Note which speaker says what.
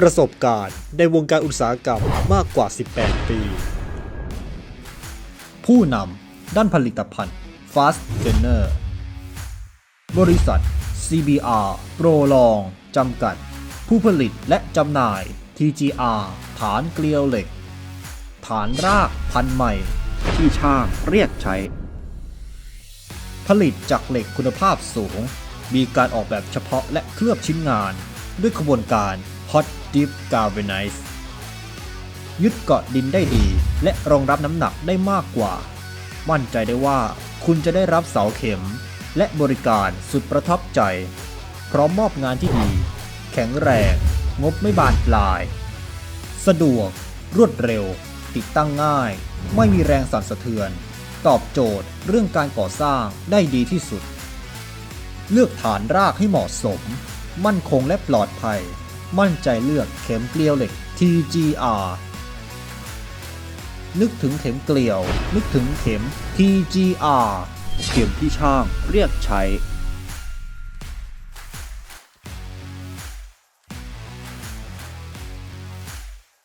Speaker 1: ประสบการณ์ในวงการอุตสาหกรรมมากกว่า 18 ปี
Speaker 2: ผู้นำด้านผลิตภัณฑ์ Fast g a i n e r บริษัท CBR Pro Long จำกัด ผู้ผลิตและจำหน่าย TGR ฐานเกลียวเหล็ก ฐานรากพันใหม่ ที่ช่างเรียกใช้ ผลิตจากเหล็กคุณภาพสูง มีการออกแบบเฉพาะและเคลือบชิ้นงาน ด้วยขบวนการ Hot Dip Galvanize ยึดเกาะดินได้ดี และรองรับน้ำหนักได้มากกว่า มั่นใจได้ว่าคุณจะได้รับเสาเข็ม และบริการสุดประทับใจ พร้อมมอบงานที่ดี แข็งแรง งบไม่บานปลาย สะดวก รวดเร็ว ติดตั้งง่าย ไม่มีแรงสั่นสะเทือน ตอบโจทย์เรื่องการก่อสร้างได้ดีที่สุด เลือกฐานรากให้เหมาะสม มั่นคงและปลอดภัย มั่นใจเลือกเข็มเกลียวเหล็ก TGR นึกถึงเข็มเกลียว นึกถึงเข็ม TGR เข็มที่ช่างเรียกใช้